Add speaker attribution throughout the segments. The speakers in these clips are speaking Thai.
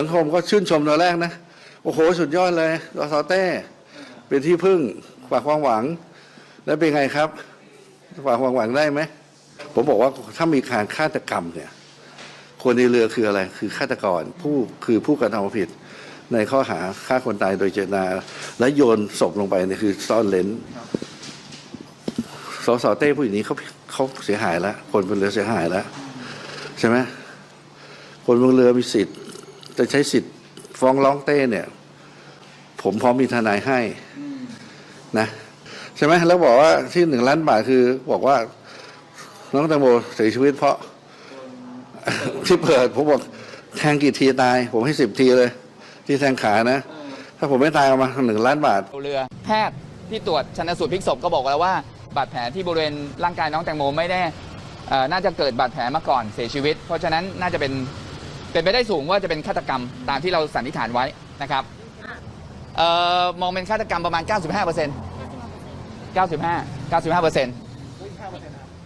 Speaker 1: สังคมก็ชื่นชมตอนแรกนะ โอ้โห สุดยอดเลยรสเต้ เป็นที่พึ่งฝากความหวัง แล้วเป็นไงครับฝากความหวังได้ไหม ผมบอกว่าถ้ามีการฆาตกรรมเนี่ย คนในเรือคืออะไร คือฆาตกร ผู้คือผู้กระทำความผิด ในข้อหาฆ่าคนตายโดยเจตนา และโยนศพลงไปเนี่ยคือซ่อนเลนสสเต้ผู้หญิงนี้เขาเขาเสียหายแล้ว คนบนเรือเสียหายแล้ว ใช่ไหมคนบนเรือมีสิทธิ์ จะใช้สิทธิ์ฟ้องร้องเต้เนี่ย ผมพร้อมมีทนายให้นะใช่ไหมแล้วบอกว่าที่หนึ่งล้านบาทคือ บอกว่า น้องแตงโมเสียชีวิตเพราะ ที่เปิด ผมบอกแทงกี่ทีตาย ผมให้สิบทีเลย ที่แทงขานะ ถ้าผมไม่ตายเอามาหนึ่งล้านบาท
Speaker 2: เรือ แพทย์ที่ตรวจชันสูตรพลิกศพก็บอกแล้วว่าบาดแผลที่บริเวณร่างกายน้องแตงโมไม่ได้เอ่อน่าจะเกิดบาดแผลมาก่อนเสียชีวิต เพราะฉะนั้นน่าจะเป็น เป็นไปได้สูงว่าจะเป็นฆาตกรรมตามที่เราสันนิษฐานไว้นะครับเอ่อมองเป็นฆาตกรรมประมาณ 95เปอร์เซ็นต์95 95เปอร์เซ็นต์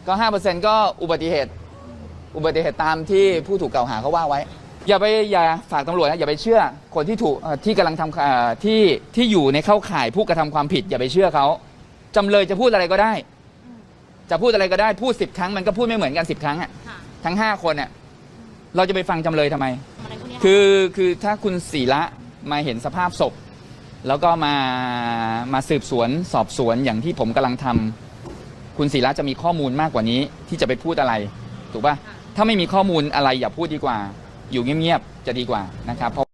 Speaker 2: ก็5เปอร์เซ็นต์ก็อุบัติเหตุ อุบัติเหตุตามที่ผู้ถูกกล่าวหาเขาว่าไว้ อย่าไปอย่าฝากตำรวจนะอย่าไปเชื่อคนที่ถูกเอ่อที่กำลังทำเอ่อที่ที่อยู่ในเข้าข่ายผู้กระทำความผิด อย่าไปเชื่อเขาจำเลยจะพูดอะไรก็ได้ จะพูดอะไรก็ได้พูดสิบครั้งมันก็พูดไม่เหมือนกันสิบครั้งอะ
Speaker 3: ค่ะ
Speaker 2: ทั้งห้าคนอะ เราจะไปฟังจำเลยทำไม
Speaker 3: อะไรพวกเนี้ย
Speaker 2: คือคือถ้าคุณศีระมาเห็นสภาพศพ แล้วก็มามาสืบสวนสอบสวนอย่างที่ผมกำลังทำคุณศีระจะมีข้อมูลมากกว่านี้ที่จะไปพูดอะไร ถูกป่ะ ถ้าไม่มีข้อมูลอะไรอย่าพูดดีกว่า อยู่เงียบๆจะดีกว่านะครับเพราะ